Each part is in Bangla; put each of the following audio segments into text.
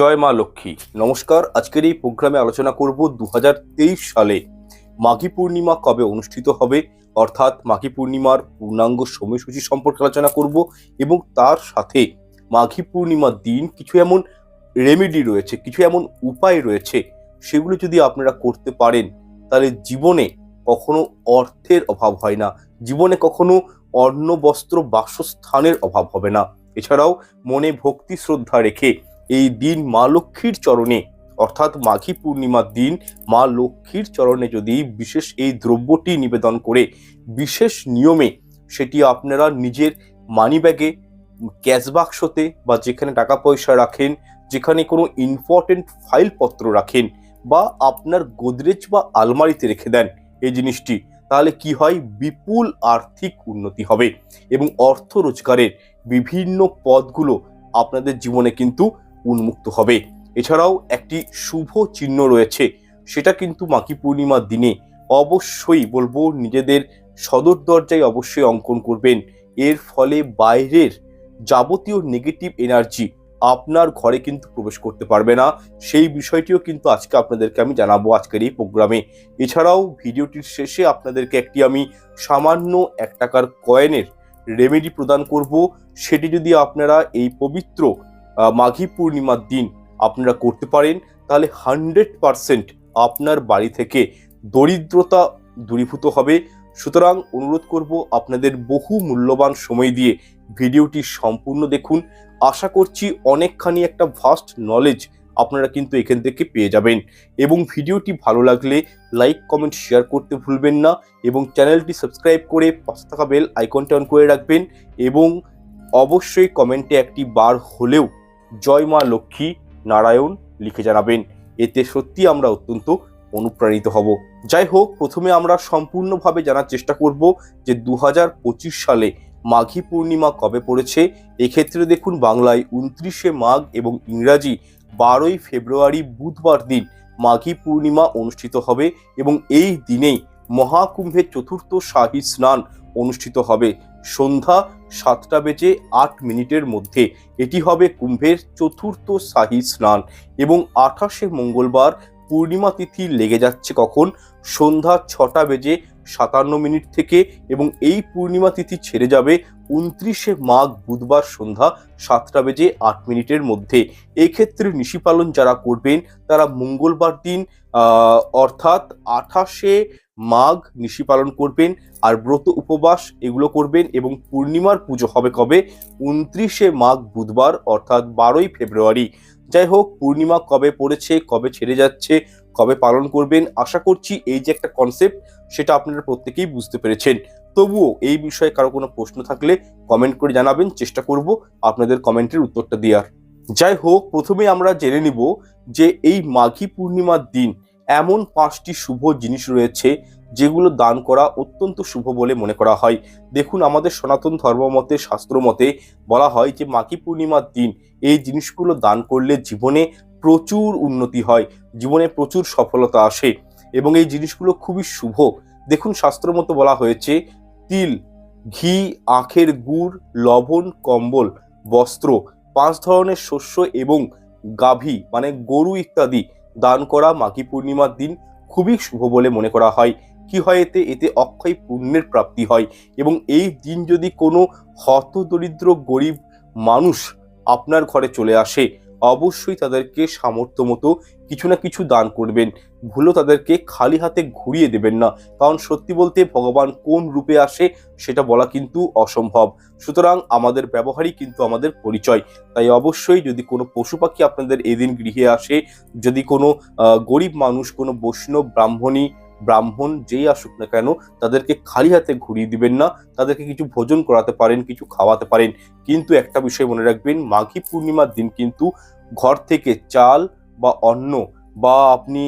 জয় মা লক্ষ্মী। নমস্কার, আজকের এই প্রোগ্রামে আলোচনা করব দু হাজার তেইশ সালে মাঘী পূর্ণিমা কবে অনুষ্ঠিত হবে? অর্থাৎ মাঘী পূর্ণিমার পূর্ণাঙ্গ সময়সূচি সম্পর্কে আলোচনা করব এবং তার সাথে মাঘী পূর্ণিমার দিন কিছু এমন রেমেডি রয়েছে, কিছু এমন উপায় রয়েছে, সেগুলো যদি আপনারা করতে পারেন, তাহলে জীবনে কখনো অর্থের অভাব হয় না। জীবনে কখনো অন্ন, বস্ত্র, বাসস্থানের অভাব হবে না। এছাড়াও মনে ভক্তি শ্রদ্ধা রেখে এই দিন মা লক্ষ্মীর চরণে, অর্থাৎ মাঘী পূর্ণিমার দিন, মা লক্ষ্মীর চরণে যদি বিশেষ এই দ্রব্যটি নিবেদন করে, বিশেষ নিয়মে সেটি আপনারা নিজের মানিব্যাগে ক্যাশ বাক্সতে বা যেখানে টাকা পয়সা রাখেন, যেখানে কোনো ইম্পর্টেন্ট ফাইলপত্র রাখেন বা আপনার গোদরেজ বা আলমারিতে রেখে দেন এই জিনিসটি, তাহলে কি হয়? বিপুল আর্থিক উন্নতি হবে এবং অর্থ রোজগারের বিভিন্ন পদগুলো আপনাদের জীবনে কিন্তু উন্মুক্ত হবে। এছাড়াও একটি শুভ চিহ্ন রয়েছে। সেটা কিন্তু মাকি পূর্ণিমার দিনে অবশ্যই বলব, নিজেদের সদর দরজায় অবশ্যই অঙ্কন করবেন। এর ফলে বাইরের যাবতীয় নেগেটিভ এনার্জি আপনার ঘরে কিন্তু প্রবেশ করতে পারবে না। সেই বিষয়টিও কিন্তু আজকে আপনাদেরকে আমি জানাব আজকের এই প্রোগ্রামে। এছাড়াও ভিডিওটির শেষে আপনাদেরকে একটি আমি সামান্য এক টাকার কয়েনের রেমেডি প্রদান করব। সেটি যদি আপনারা এই পবিত্র মাঘী পূর্ণিমার দিন আপনারা করতে পারেন, তাহলে হান্ড্রেড পারসেন্ট আপনার বাড়ি থেকে দরিদ্রতা দূরীভূত হবে। সুতরাং অনুরোধ করব আপনাদের বহু মূল্যবান সময় দিয়ে ভিডিওটি সম্পূর্ণ দেখুন। আশা করছি অনেকখানি একটা ভাস্ট নলেজ আপনারা কিন্তু এখান থেকে পেয়ে যাবেন। এবং ভিডিওটি ভালো লাগলে লাইক কমেন্ট শেয়ার করতে ভুলবেন না এবং চ্যানেলটি সাবস্ক্রাইব করে পাশে থাকা বেল আইকনটি অন করে রাখবেন এবং অবশ্যই কমেন্টে একটি বার হলেও জয় মা লক্ষ্মী নারায়ণ লিখে জানাবেন। এতে সত্যি আমরা অত্যন্ত অনুপ্রাণিত হব। যাই হোক, প্রথমে আমরা সম্পূর্ণভাবে জানার চেষ্টা করব যে দু হাজার পঁচিশ সালে মাঘী পূর্ণিমা কবে পড়েছে। এক্ষেত্রে দেখুন, বাংলায় উনত্রিশে মাঘ এবং ইংরাজি বারোই ফেব্রুয়ারি বুধবার দিন মাঘী পূর্ণিমা অনুষ্ঠিত হবে এবং এই দিনেই মহাকুম্ভের চতুর্থ শাহী স্নান অনুষ্ঠিত হবে। সন্ধ্যা সাতটা বেজে আট মিনিটের মধ্যে। এটি হবে কুম্ভের চতুর্থ শাহী স্নান এবং আঠাশে মঙ্গলবার পূর্ণিমা তিথি লেগে যাচ্ছে কখন? সন্ধ্যা ছটা বেজে সাতান্ন মিনিট থেকে এবং এই পূর্ণিমা তিথি ছেড়ে যাবে উনত্রিশে মাঘ বুধবার সন্ধ্যা সাতটা বেজে আট মিনিটের মধ্যে। এক্ষেত্রে নিশি পালন যারা করবেন, তারা মঙ্গলবার দিন অর্থাৎ আঠাশে মাঘ নিশি পালন করবেন আর ব্রত উপবাস এগুলো করবেন এবং পূর্ণিমার পুজো হবে কবে? উনত্রিশে মাঘ বুধবার অর্থাৎ বারোই ফেব্রুয়ারি। যাই হোক, পূর্ণিমা কবে পড়েছে, কবে ছেড়ে যাচ্ছে, কবে পালন করবেন, আশা করছি এই যে একটা কনসেপ্ট সেটা আপনারা প্রত্যেকেই বুঝতে পেরেছেন। তবুও এই বিষয়ে কারও কোনো প্রশ্ন থাকলে কমেন্ট করে জানাবেন, চেষ্টা করব আপনাদের কমেন্টের উত্তরটা দেওয়ার। যাই হোক, প্রথমে আমরা জেনে নিব যে এই মাঘী পূর্ণিমার দিন এমন পাঁচটি শুভ জিনিস রয়েছে যেগুলো দান করা অত্যন্ত শুভ বলে মনে করা হয়। দেখুন, আমাদের সনাতন ধর্মমতে শাস্ত্রমতে বলা হয় যে, মাঘী পূর্ণিমার দিন এই জিনিসগুলো দান করলে জীবনে প্রচুর উন্নতি হয়, জীবনে প্রচুর সফলতা আসে এবং এই জিনিসগুলো খুবই শুভ। দেখুন, শাস্ত্র মতো বলা হয়েছে, তিল, ঘি, আখের গুড়, লবণ, কম্বল, বস্ত্র, পাঁচ ধরনের শস্য এবং গাভী মানে গরু ইত্যাদি দান করা মাঘী পূর্ণিমার দিন খুবই শুভ বলে মনে করা হয়। কি হয় এতে? এতে অক্ষয় পুণ্যের প্রাপ্তি হয় এবং এই দিন যদি কোনো হতদরিদ্র গরিব মানুষ আপনার ঘরে চলে আসে অবশ্যই তাদেরকে সামর্থ্য মতো কিছু না কিছু দান করবেন। ভুলো তাদেরকে খালি হাতে ঘুরিয়ে দেবেন না। কারণ সত্যি বলতে ভগবান কোন রূপে আসে সেটা বলা কিন্তু অসম্ভব। সুতরাং আমাদের ব্যবহারই কিন্তু আমাদের পরিচয়। তাই অবশ্যই যদি কোনো পশু পাখি আপনাদের এদিন গৃহে আসে, যদি কোনো গরিব মানুষ, কোনো বৈষ্ণব, ব্রাহ্মণী ব্রাহ্মণ যেই আসুক না কেন, তাদেরকে খালি হাতে ঘুরিয়ে দিবেন না, তাদেরকে কিছু ভোজন করাতে পারেন, কিছু খাওয়াতে পারেন। কিন্তু একটা বিষয় মনে রাখবেন, মাঘী পূর্ণিমার দিন কিন্তু ঘর থেকে চাল বা অন্ন বা আপনি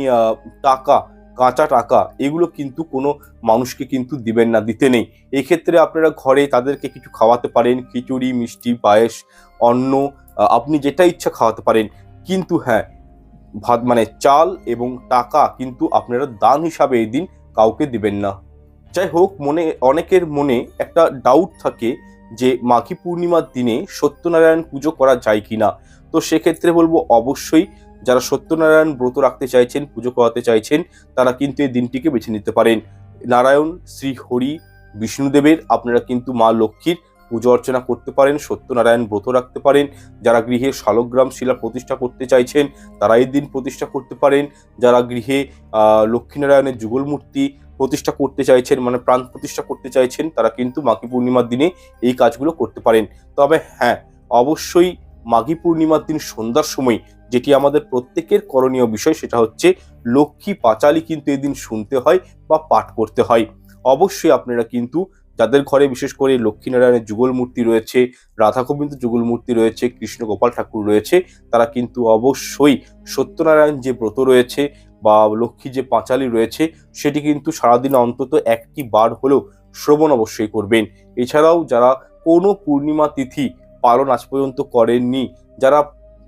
টাকা, কাঁচা টাকা, এগুলো কিন্তু কোনো মানুষকে কিন্তু দিবেন না, দিতে নেই। এক্ষেত্রে আপনারা ঘরে তাদেরকে কিছু খাওয়াতে পারেন, খিচুড়ি, মিষ্টি, পায়েস, অন্ন আপনি যেটা ইচ্ছা খাওয়াতে পারেন। কিন্তু হ্যাঁ ভাত মানে চাল এবং টাকা কিন্তু আপনারা দান হিসাবে এই দিন কাউকে দিবেন না। যাই হোক, মনে, অনেকের মনে একটা ডাউট থাকে যে মাঘী পূর্ণিমার দিনে সত্যনারায়ণ পুজো করা যায় কিনা। তো সেক্ষেত্রে বলব অবশ্যই যারা সত্যনারায়ণ ব্রত রাখতে চাইছেন, পুজো করাতে চাইছেন, তারা কিন্তু এই দিনটিকে বেছে নিতে পারেন। নারায়ণ, শ্রী হরি, বিষ্ণুদেবের, আপনারা কিন্তু মা লক্ষ্মীর পুজো অর্চনা করতে পারেন, সত্যনারায়ণ ব্রত রাখতে পারেন, যারা গৃহে শালগ্রাম শিলা প্রতিষ্ঠা করতে চাইছেন, তারা এই দিন প্রতিষ্ঠা করতে পারেন। যারা গৃহে লক্ষ্মীনারায়ণের যুগল মূর্তি প্রতিষ্ঠা করতে চাইছেন মানে প্রাণ প্রতিষ্ঠা করতে চাইছেন, তারা কিন্তু মাঘী পূর্ণিমার দিনে এই কাজগুলো করতে পারেন। তবে হ্যাঁ অবশ্যই মাঘী পূর্ণিমার দিন সন্ধ্যার সময় যেটি আমাদের প্রত্যেকের করণীয় বিষয়, সেটা হচ্ছে লক্ষ্মী পাঁচালি কিন্তু এদিন শুনতে হয় বা পাঠ করতে হয়। অবশ্যই আপনারা কিন্তু যাদের ঘরে বিশেষ করে লক্ষ্মীনারায়ণের যুগল মূর্তি রয়েছে রাধা গোবিন্দ যুগল মূর্তি রয়েছে কৃষ্ণ গোপাল ঠাকুর রয়েছে, তারা কিন্তু অবশ্যই সত্যনারায়ণ যে ব্রত রয়েছে বা লক্ষ্মী যে পাঁচালি রয়েছে, সেটি কিন্তু সারাদিন অন্তত একটি বার হলেও শ্রবণ অবশ্যই করবেন। এছাড়াও যারা কোনো পূর্ণিমা তিথি পালন আজ পর্যন্ত করেননি, যারা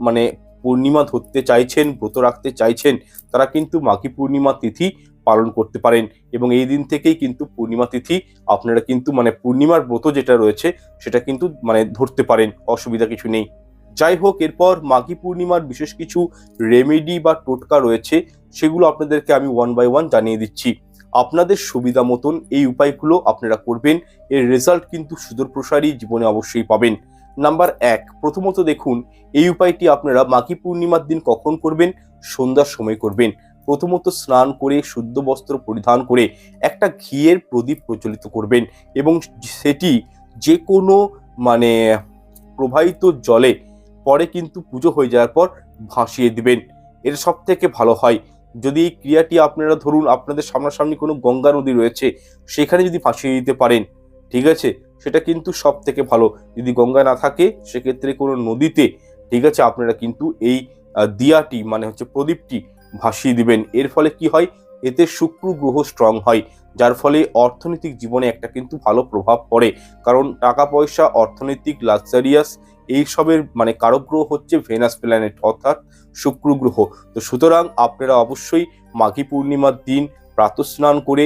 মানে পূর্ণিমা ধরতে চাইছেন, ব্রত রাখতে চাইছেন, তারা কিন্তু মাঘী পূর্ণিমা তিথি পালন করতে পারেন। এবং এই দিন থেকেই কিন্তু পূর্ণিমা তিথি আপনারা কিন্তু মানে পূর্ণিমার ব্রত যেটা রয়েছে সেটা কিন্তু মানে ধরতে পারেন, অসুবিধা কিছু নেই। যাই হোক, এরপর মাঘী পূর্ণিমার বিশেষ কিছু রেমেডি বা টোটকা রয়েছে, সেগুলো আপনাদেরকে আমি ওয়ান বাই ওয়ান জানিয়ে দিচ্ছি। আপনাদের সুবিধা মতন এই উপায়গুলো আপনারা করবেন, এর রেজাল্ট কিন্তু সুদূর প্রসারী জীবনে অবশ্যই পাবেন। নাম্বার এক, প্রথমত দেখুন, এই উপায়টি আপনারা মাঘী পূর্ণিমার দিন কখন করবেন? সন্ধ্যার সময় করবেন। প্রথমত স্নান করে, শুদ্ধ বস্ত্র পরিধান করে একটা ঘিয়ের প্রদীপ প্রচলিত করবেন এবং সেটি যে কোনো মানে প্রবাহিত জলে পরে কিন্তু পুজো হয়ে যাওয়ার পর ভাসিয়ে দিবেন। এটা সব থেকে ভালো হয়, যদি এই ক্রিয়াটি আপনারা ধরুন আপনাদের সামনাসামনি কোনো গঙ্গা নদী রয়েছে, সেখানে যদি ভাসিয়ে দিতে পারেন, ঠিক আছে? সেটা কিন্তু সব থেকে ভালো। যদি গঙ্গা না থাকে, সেক্ষেত্রে কোনো নদীতে, ঠিক আছে? আপনারা কিন্তু এই দিয়াটি মানে হচ্ছে প্রদীপটি ভাসিয়ে দিবেন। এর ফলে কি হয়? এতে শুক্র গ্রহ স্ট্রং হয়, যার ফলে অর্থনৈতিক জীবনে একটা কিন্তু ভালো প্রভাব পড়ে। কারণ টাকা পয়সা অর্থনৈতিক লাক্সারিয়াস এইসবের মানে কারক গ্রহ হচ্ছে ভেনাস প্ল্যানেট অর্থাৎ শুক্র গ্রহ। তো সুতরাং আপনারা অবশ্যই মাঘী পূর্ণিমার দিন প্রাতঃস্নান করে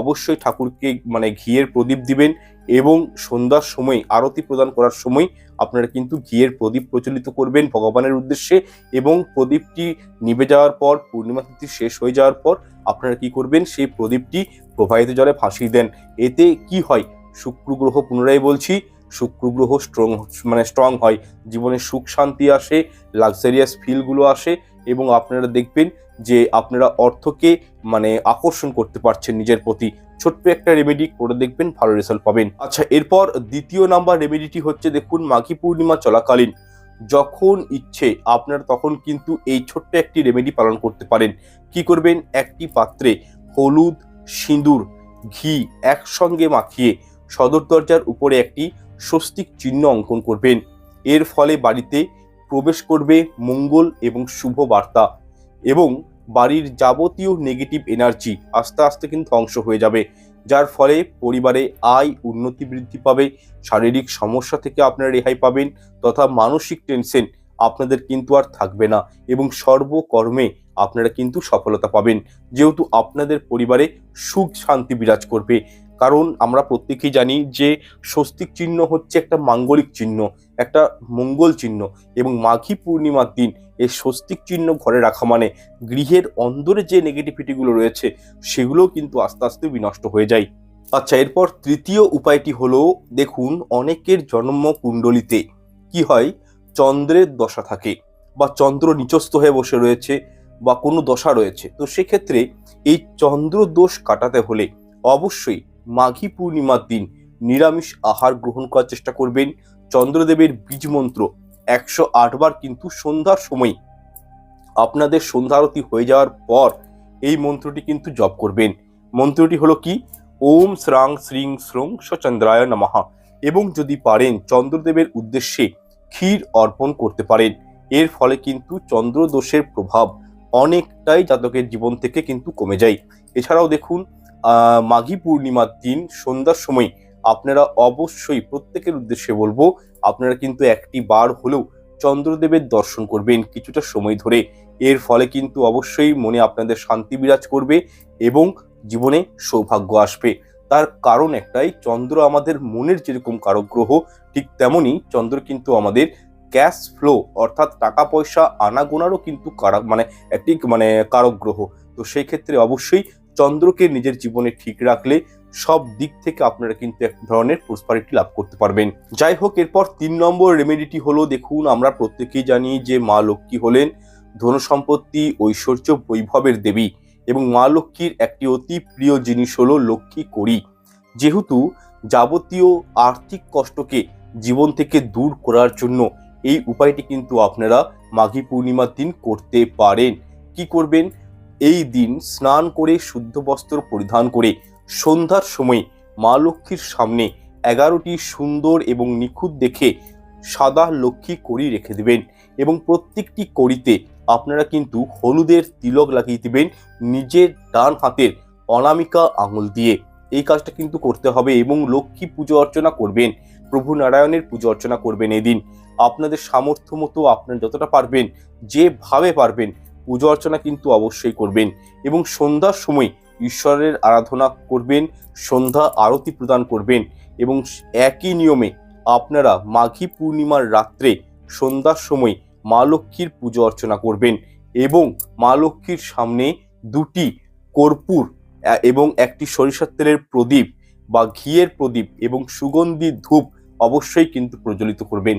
অবশ্যই ঠাকুরকে মানে ঘিয়ের প্রদীপ দিবেন এবং সন্ধ্যার সময় আরতি প্রদান করার সময় আপনারা কিন্তু ঘিয়ের প্রদীপ প্রচলিত করবেন ভগবানের উদ্দেশ্যে এবং প্রদীপটি নিভে যাওয়ার পর, পূর্ণিমা তিথি শেষ হয়ে যাওয়ার পর আপনারা কি করবেন? সেই প্রদীপটি প্রবাহিত জলে ভাসিয়ে দেন। এতে কি হয়? শুক্র গ্রহ পুনরায় বলছি, শুক্র গ্রহ স্ট্রং মানে স্ট্রং হয়। জীবনে সুখ, শান্তি আসে লাক্সারিয়াস ফিলগুলো আসে এবং আপনারা দেখবেন যে আপনারা অর্থকে মানে আকর্ষণ করতে পারছেন নিজের প্রতি। ছোট্ট একটা রেমেডি করে দেখবেন ভালো রেজাল্ট পাবেন। আচ্ছা। এরপর দ্বিতীয় নাম্বার রেমেডিটি হচ্ছে দেখুন মাঘী পূর্ণিমা চলাকালীন। যখন ইচ্ছে আপনারা তখন কিন্তু এই ছোট্ট একটি রেমেডি পালন করতে পারেন। কি করবেন? একটি পাত্রে হলুদ সিঁদুর ঘি একসঙ্গে মাখিয়ে সদর দরজার উপরে একটি স্বস্তিক চিহ্ন অঙ্কন করবেন। এর ফলে বাড়িতে প্রবেশ করবে মঙ্গল এবং শুভ বার্তা। এবং বাড়ির যাবতীয় নেগেটিভ এনার্জি আস্তে আস্তে কিন্তু ধ্বংস হয়ে যাবে। যার ফলে পরিবারে আয় উন্নতি বৃদ্ধি পাবে, শারীরিক সমস্যা থেকে আপনারা রেহাই পাবেন তথা মানসিক টেনশন আপনাদের কিন্তু আর থাকবে না এবং সর্বকর্মে আপনারা কিন্তু সফলতা পাবেন। যেহেতু আপনাদের পরিবারে সুখ শান্তি বিরাজ করবে। কারণ আমরা প্রত্যেকেই জানি যে স্বস্তিক চিহ্ন হচ্ছে একটা মাঙ্গলিক চিহ্ন, একটা মঙ্গল চিহ্ন এবং মাঘী পূর্ণিমার দিন এই স্বস্তিক চিহ্ন ঘরে রাখা মানে গৃহের অন্দরে যে নেগেটিভিটিগুলো রয়েছে সেগুলোও কিন্তু আস্তে আস্তে বিনষ্ট হয়ে যায়। আচ্ছা এরপর তৃতীয় উপায়টি হলো, দেখুন অনেকের জন্ম কুণ্ডলিতে। কি হয়? চন্দ্রের দশা থাকে বা চন্দ্র নিচস্থ হয়ে বসে রয়েছে বা কোনো দশা রয়েছে। তো সেক্ষেত্রে এই চন্দ্র দোষ কাটাতে হলে অবশ্যই মাঘী পূর্ণিমার দিন নিরামিষ আহার গ্রহণ করার চেষ্টা করবেন। চন্দ্রদেবের বীজ মন্ত্র একশো আটবার কিন্তু সন্ধ্যার সময় আপনাদের সন্ধ্যা আরতি হয়ে যাওয়ার পর এই মন্ত্রটি কিন্তু জপ করবেন। মন্ত্রটি হলো কি? ওম শ্রাং শ্রীং শ্রং সচন্দ্রায় নমঃ। এবং যদি পারেন চন্দ্রদেবের উদ্দেশ্যে ক্ষীর অর্পণ করতে পারেন। এর ফলে কিন্তু চন্দ্রদোষের প্রভাব অনেকটাই জাতকের জীবন থেকে কিন্তু কমে যায়। এছাড়াও দেখুন মাঘী পূর্ণিমার দিন, সন্ধ্যার সময় আপনারা অবশ্যই প্রত্যেকের উদ্দেশ্যে বলব, আপনারা কিন্তু একটি বার হলেও চন্দ্রদেবের দর্শন করবেন কিছুটা সময় ধরে। এর ফলে কিন্তু অবশ্যই মনে আপনাদের শান্তি বিরাজ করবে এবং জীবনে সৌভাগ্য আসবে। তার কারণ একটাই, চন্দ্র আমাদের মনের যেরকম কারক গ্রহ ঠিক তেমনই চন্দ্র কিন্তু আমাদের ক্যাশ ফ্লো অর্থাৎ টাকা, পয়সা, আনাগোনারও কিন্তু কারা মানে একটি মানে কারক গ্রহ তো সেই ক্ষেত্রে অবশ্যই চন্দ্রকে নিজের জীবনে ঠিক রাখলে সব দিক থেকে আপনারা কিন্তু এক ধরনের প্রসপারিটি লাভ করতে পারবেন। যাই হোক, এরপর তিন নম্বর রেমেডিটি হলো, দেখুন, আমরা প্রত্যেকেই জানি যে মা লক্ষ্মী হলেন ধন সম্পত্তি ঐশ্বর্য, বৈভবের দেবী এবং মা লক্ষ্মীর একটি অতি প্রিয় জিনিস হলো লক্ষ্মী করি। যেহেতু যাবতীয় আর্থিক কষ্টকে জীবন থেকে দূর করার জন্য এই উপায়টি কিন্তু আপনারা মাঘী পূর্ণিমার দিন করতে পারেন। কি করবেন? এই দিন স্নান করে শুদ্ধ বস্ত্র পরিধান করে সন্ধ্যার সময় মা লক্ষ্মীর সামনে এগারোটি সুন্দর এবং নিখুঁত দেখে সাদা লক্ষ্মী করি রেখে দেবেন এবং প্রত্যেকটি করিতে আপনারা কিন্তু হলুদের তিলক লাগিয়ে দিবেন, নিজের ডান হাতের অনামিকা আঙুল দিয়ে। এই কাজটা কিন্তু করতে হবে এবং লক্ষ্মী পুজো অর্চনা করবেন, প্রভু নারায়ণের পুজো অর্চনা করবেন এদিন। আপনাদের সামর্থ্য মতো আপনার যতটা পারবেন, যেভাবে পারবেন পুজো অর্চনা কিন্তু অবশ্যই করবেন এবং সন্ধ্যার সময় ঈশ্বরের আরাধনা করবেন, সন্ধ্যা আরতি প্রদান করবেন এবং একই নিয়মে আপনারা মাঘী পূর্ণিমার রাত্রে সন্ধ্যার সময় মা লক্ষ্মীর পুজো অর্চনা করবেন এবং মা লক্ষ্মীর সামনে দুটি কর্পূর এবং একটি সরিষার তেলের প্রদীপ বা ঘিয়ের প্রদীপ এবং সুগন্ধি ধূপ অবশ্যই কিন্তু প্রজ্বলিত করবেন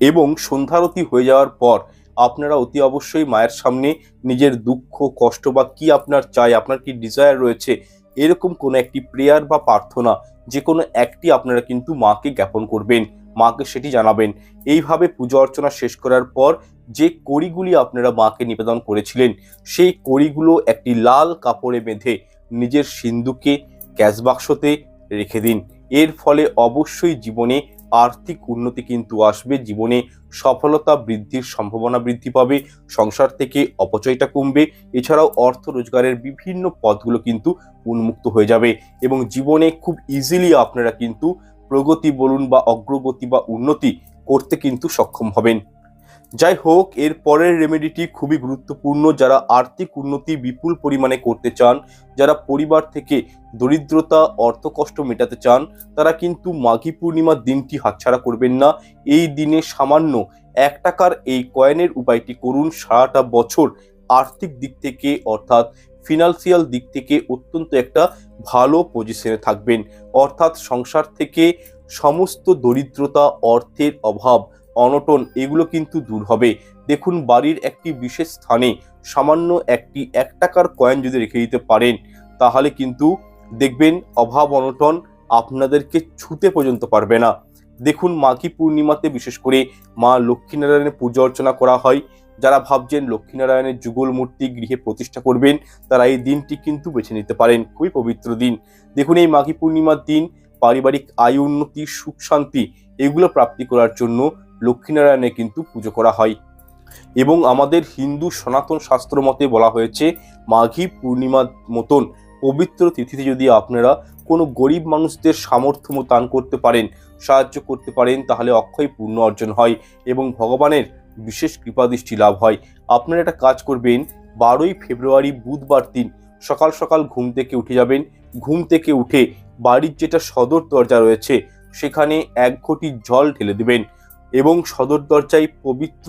এবং সন্ধ্যারতি হয়ে যাওয়ার পর আপনারা অতি অবশ্যই মায়ের সামনে নিজের দুঃখ, কষ্ট বা কি আপনার চাই, আপনার কি ডিজায়ার রয়েছে, এরকম কোনো একটি প্রেয়ার বা প্রার্থনা যে কোনো একটি আপনারা কিন্তু মাকে জ্ঞাপন করবেন, মাকে সেটি জানাবেন। এইভাবে পুজো অর্চনা শেষ করার পর যে কড়িগুলি আপনারা মাকে নিবেদন করেছিলেন, সেই কড়িগুলো একটি লাল কাপড়ে বেঁধে নিজের সিন্ধুকে ক্যাশ বাক্সতে রেখে দিন। এর ফলে অবশ্যই জীবনে আর্থিক উন্নতি কিন্তু আসবে, জীবনে সফলতা বৃদ্ধির সম্ভাবনা বৃদ্ধি পাবে, সংসার থেকে অপচয়টা কমবে। এছাড়াও অর্থ রোজগারের বিভিন্ন পথগুলো কিন্তু উন্মুক্ত হয়ে যাবে এবং জীবনে খুব ইজিলি আপনারা কিন্তু প্রগতি বলুন বা অগ্রগতি বা উন্নতি করতে কিন্তু সক্ষম হবেন। যাই হোক, এর পরের রেমেডিটি খুবই গুরুত্বপূর্ণ। যারা আর্থিক উন্নতি বিপুল পরিমাণে করতে চান, যারা পরিবার থেকে দরিদ্রতা অর্থকষ্ট মেটাতে চান, তারা কিন্তু মাঘী পূর্ণিমার দিনটি হাতছাড়া করবেন না। এই দিনে সামান্য এক টাকার এই কয়েনের উপায়টি করুন। সারাটা বছর আর্থিক দিক থেকে অর্থাৎ ফিনান্সিয়াল দিক থেকে অত্যন্ত একটা ভালো পজিশনে থাকবেন। অর্থাৎ সংসার থেকে সমস্ত দরিদ্রতা, অর্থের অভাব অনটন, এগুলো কিন্তু দূর হবে। দেখুন, বাড়ির একটি বিশেষ স্থানে সামান্য একটি এক টাকার কয়েন যদি রেখে দিতে পারেন, তাহলে কিন্তু দেখবেন অভাব অনটন আপনাদেরকে ছুতে পর্যন্ত পারবে না। দেখুন, মাঘী পূর্ণিমাতে বিশেষ করে মা লক্ষ্মীনারায়ণের পুজো অর্চনা করা হয়। যারা ভাবছেন লক্ষ্মীনারায়ণের যুগল মূর্তি গৃহে প্রতিষ্ঠা করবেন, তারা এই দিনটি কিন্তু বেছে নিতে পারেন। খুবই পবিত্র দিন। দেখুন, এই মাঘী পূর্ণিমার দিন পারিবারিক আয়, উন্নতি, সুখ, শান্তি, এগুলো প্রাপ্তি করার জন্য লক্ষ্মীনারায়ণের কিন্তু পুজো করা হয়। এবং আমাদের হিন্দু সনাতন শাস্ত্র মতে বলা হয়েছে, মাঘী পূর্ণিমার মতন পবিত্র তিথিতে যদি আপনারা কোনো গরিব মানুষদের সামর্থ্য দান করতে পারেন, সাহায্য করতে পারেন, তাহলে অক্ষয় পূর্ণ অর্জন হয় এবং ভগবানের বিশেষ কৃপাদৃষ্টি লাভ হয়। আপনারা একটা কাজ করবেন, বারোই ফেব্রুয়ারি বুধবার দিন সকাল সকাল ঘুম থেকে উঠে যাবেন। ঘুম থেকে উঠে বাড়ির যেটা সদর দরজা রয়েছে, সেখানে এক ঘটি জল ঢেলে দেবেন। এবং সদর দরজায় পবিত্র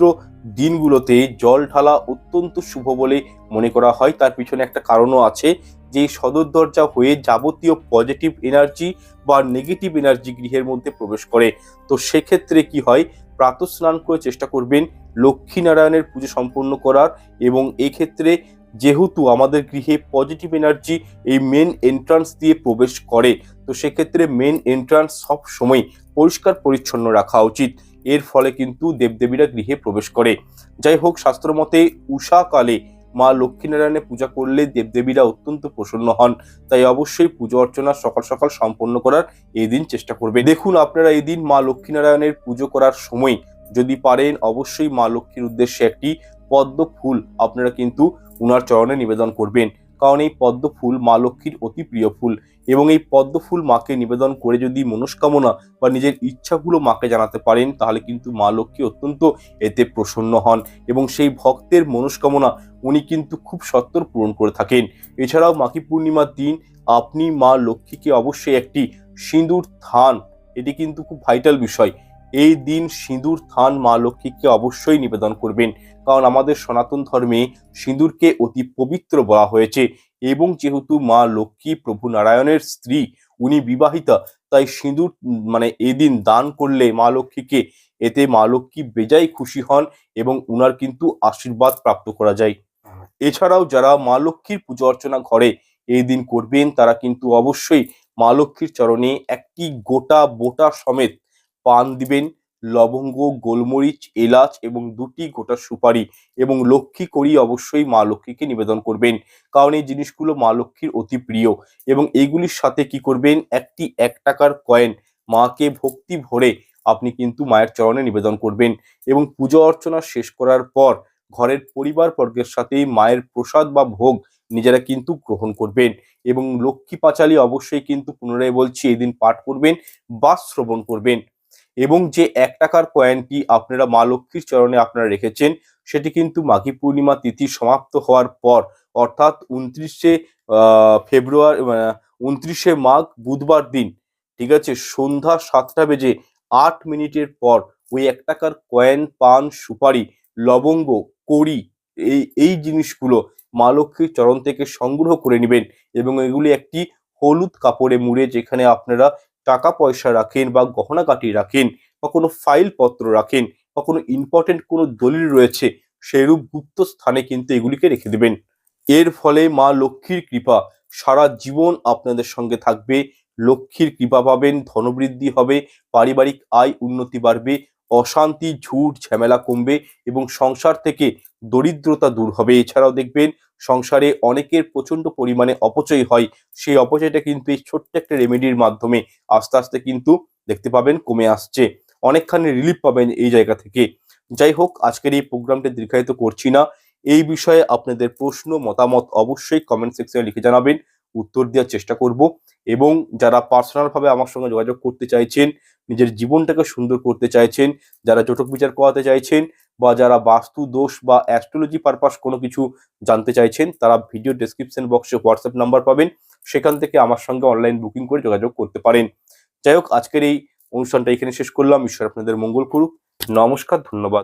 দিনগুলোতে জল ঢালা অত্যন্ত শুভ বলে মনে করা হয়। তার পিছনে একটা কারণও আছে যে, সদর দরজা হয়ে যাবতীয় পজিটিভ এনার্জি বা নেগেটিভ এনার্জি গৃহের মধ্যে প্রবেশ করে। তো সেক্ষেত্রে কি হয়? প্রাতঃ স্নান করে চেষ্টা করবেন লক্ষ্মীনারায়ণের পুজো সম্পন্ন করার এবং এই ক্ষেত্রে যেহেতু আমাদের গৃহে পজিটিভ এনার্জি এই মেন এন্ট্রান্স দিয়ে প্রবেশ করে, তো সেক্ষেত্রে মেন এন্ট্রান্স সব সময় পরিষ্কার পরিচ্ছন্ন রাখা উচিত। এর ফলে কিন্তু দেবদেবীরা গৃহে প্রবেশ করে। যাই হোক, শাস্ত্র মতে উষাকালে মা লক্ষ্মীনারায়ণের পূজা করলে দেবদেবীরা অত্যন্ত প্রসন্ন হন। তাই অবশ্যই পুজো অর্চনা সকাল সকাল সম্পন্ন করার এই দিন চেষ্টা করবে। দেখুন, আপনারা এই দিন মা লক্ষ্মীনারায়ণের পুজো করার সময় যদি পারেন, অবশ্যই মা লক্ষ্মীর উদ্দেশ্যে একটি পদ্ম ফুল আপনারা কিন্তু উনার চরণে নিবেদন করবেন। কারণ এই পদ্ম ফুল মা লক্ষ্মীর অতি প্রিয় ফুল। এবং এই পদ্ম ফুল মাকে নিবেদন করে যদি মনস্কামনা বা নিজের ইচ্ছাগুলো মাকে জানাতে পারেন, তাহলে কিন্তু মা লক্ষ্মী অত্যন্ত এতে প্রসন্ন হন। এবং সেই ভক্তের মনস্কামনা উনি কিন্তু খুব সত্তর পূরণ করে থাকেন। এছাড়াও মাঘী পূর্ণিমার দিন আপনি মা লক্ষ্মীকে অবশ্যই একটি সিঁদুর থান। এটি কিন্তু খুব ভাইটাল বিষয়। এই দিন সিঁদুর থান মা লক্ষ্মীকে অবশ্যই নিবেদন করবেন। কারণ আমাদের সনাতন ধর্মে সিঁদুরকে অতি পবিত্র বলা হয়েছে এবং যেহেতু মা লক্ষ্মী প্রভু নারায়ণের স্ত্রী, উনি বিবাহিতা, তাই সিঁদুর মানে এদিন দান করলে মা লক্ষ্মীকে এতে মা লক্ষ্মী বেজায় খুশি হন এবং উনার কিন্তু আশীর্বাদ প্রাপ্ত করা যায়। এছাড়াও যারা মা লক্ষ্মীর পুজো অর্চনা ঘরে এই দিন করবেন, তারা কিন্তু অবশ্যই মা লক্ষ্মীর চরণে একটি গোটা বোটা সমেত পান দিবেন। লবঙ্গ, গোলমরিচ, এলাচ এবং দুটি গোটা সুপারি এবং লক্ষ্মী করি অবশ্যই মা লক্ষ্মীকে নিবেদন করবেন। কারণ এই জিনিসগুলো মা লক্ষ্মীর অতি প্রিয় এবং এইগুলির সাথে কি করবেন? একটি এক টাকার কয়েন মাকে ভক্তি ভরে আপনি কিন্তু মায়ের চরণে নিবেদন করবেন এবং পুজো অর্চনা শেষ করার পর ঘরের পরিবার বর্গের সাথে মায়ের প্রসাদ বা ভোগ নিজেরা কিন্তু গ্রহণ করবেন এবং লক্ষ্মী পাঁচালী অবশ্যই কিন্তু পুনরায় বলছি এই দিন পাঠ করবেন বা শ্রবণ করবেন। এবং যে এক টাকার কয়েনটি আপনারা মা লক্ষ্মীর চরণে আপনারা রেখেছেন, সেটি কিন্তু মাঘী পূর্ণিমা তিথি সমাপ্ত হওয়ার পর, অর্থাৎ উনত্রিশে ফেব্রুয়ারি উনত্রিশে মাঘ বুধবার দিন, ঠিক আছে? সন্ধ্যা সাতটা বেজে আট মিনিটের পর ওই এক টাকার কয়েন পান, সুপারি, লবঙ্গ, কড়ি, এই এই জিনিসগুলো মা লক্ষ্মীর চরণ থেকে সংগ্রহ করে নেবেন এবং এগুলি একটি হলুদ কাপড়ে মুড়ে যেখানে আপনারা টাকা পয়সা রাখেন বা গহনা কাটি রাখেন বা কোনো ফাইল পত্র রাখেন বা কোনো ইম্পর্টেন্ট কোনো দলিল রয়েছে সেরূপ গুপ্ত স্থানে কিন্তু এগুলিকে রেখে দেবেন। এর ফলে মা লক্ষ্মীর কৃপা সারা জীবন আপনাদের সঙ্গে থাকবে। লক্ষ্মীর কৃপা পাবেন, ধনবৃদ্ধি হবে, পারিবারিক আয় উন্নতি বাড়বে, অশান্তি, ঝুট, ঝামেলা কমবে এবং সংসার থেকে দরিদ্রতা দূর হবে। এছাড়াও দেখবেন সংসারে অনেকের প্রচণ্ড পরিমাণে অপচয় হয়। সেই অপচয়টা কিন্তু এই ছোট্ট একটা রেমেডির মাধ্যমে আস্তে আস্তে কিন্তু দেখতে পাবেন কমে আসছে। অনেকখানি রিলিফ পাবেন এই জায়গা থেকে। যাই হোক, আজকের এই প্রোগ্রামটি দীর্ঘায়িত করছি না। এই বিষয়ে আপনাদের প্রশ্ন, মতামত অবশ্যই কমেন্ট সেকশনে লিখে জানাবেন। উত্তর দেওয়ার চেষ্টা করব এবং যারা পার্সোনাল ভাবে আমার সঙ্গে যোগাযোগ করতে চাইছেন, নিজের জীবনটাকে সুন্দর করতে চাইছেন, যারা জটক বিচার করাতে চাইছেন বা যারা বাস্তু দোষ বা অ্যাস্ট্রোলজি পারপাস কোনো কিছু জানতে চাইছেন, তারা ভিডিও ডেসক্রিপশন বক্সে হোয়াটসঅ্যাপ নাম্বার পাবেন। সেখান থেকে আমার সঙ্গে অনলাইন বুকিং করে যোগাযোগ করতে পারেন। যাই হোক, আজকের এই অনুষ্ঠানটা এখানে শেষ করলাম। ঈশ্বর আপনাদের মঙ্গল করুক। নমস্কার, ধন্যবাদ।